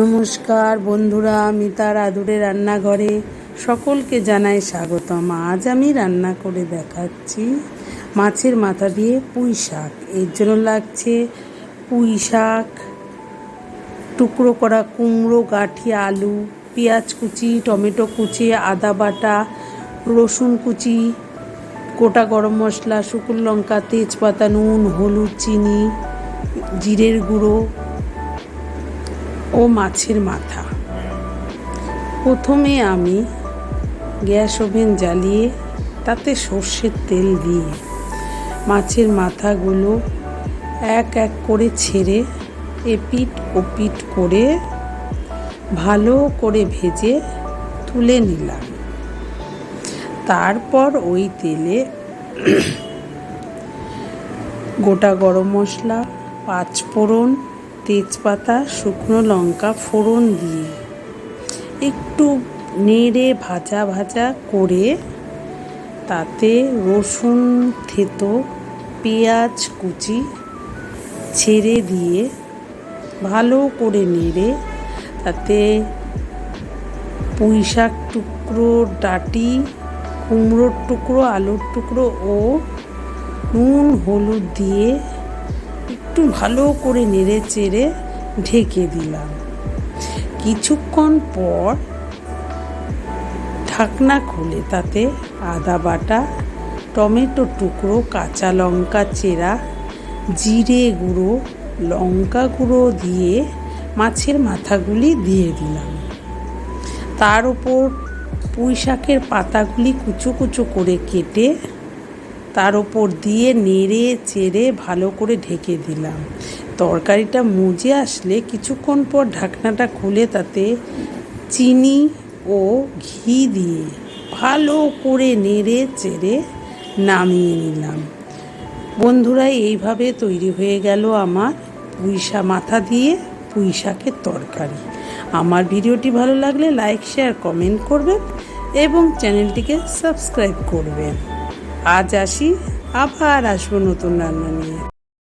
নমস্কার বন্ধুরা, আমি তার আদুরে রান্নাঘরে। সকলকে জানাই স্বাগতম। আজ আমি রান্না করে দেখাচ্ছি মাছের মাথা দিয়ে পুঁই শাক। এর জন্য লাগছে পুঁই শাক, টুকরো করা কুমড়ো, গাঠি, আলু, পেঁয়াজ কুচি, টমেটো কুচি, আদা বাটা, রসুন কুচি, গোটা গরম মশলা, শুকনো লঙ্কা, তেজপাতা, নুন, হলুদ, চিনি, জিরের গুঁড়ো ও মাছের মাথা। প্রথমে আমি গ্যাস ওভেন জ্বালিয়ে, তাতে সর্ষের তেল দিয়ে মাছের মাথাগুলো এক এক করে ছেড়ে এপিট ওপিট করে ভালো করে ভেজে তুলে নিলাম। তারপর ওই তেলে গোটা গরম মশলা, পাঁচফোড়ন তেজপাতা, শুকনো লঙ্কা ফোড়ন দিয়ে একটু নেড়ে ভাজা ভাজা করে তাতে রসুন, থেতো, পেঁয়াজ কুচি ছেড়ে দিয়ে ভালো করে নেড়ে তাতে পুঁই শাক টুকরো, ডাটি, কুমড়োর টুকরো, আলুর টুকরো ও নুন, হলুদ দিয়ে একটু ভালো করে নেড়ে চেড়ে ঢেকে দিলাম। কিছুক্ষণ পর ঢাকনা খুলে তাতে আদা বাটা, টমেটো টুকরো, কাঁচা লঙ্কা চেরা, জিরে গুঁড়ো, লঙ্কা গুঁড়ো দিয়ে মাছের মাথাগুলি দিয়ে দিলাম। তার উপর পুঁই শাকের পাতাগুলি কুচো কুচো করে কেটে তার ওপর দিয়ে নেড়ে চেড়ে ভালো করে ঢেকে দিলাম। তরকারিটা মুজে আসলে কিছুক্ষণ পর ঢাকনাটা খুলে তাতে চিনি ও ঘি দিয়ে ভালো করে নেড়ে চেড়ে নামিয়ে নিলাম। বন্ধুরা, এইভাবে তৈরি হয়ে গেল আমার পুঁইশা মাথা দিয়ে পুঁই শাকের তরকারি। আমার ভিডিওটি ভালো লাগলে লাইক, শেয়ার, কমেন্ট করবেন এবং চ্যানেলটিকে সাবস্ক্রাইব করবেন। আজ আসি আবার আসব নতুন রান্না নিয়ে।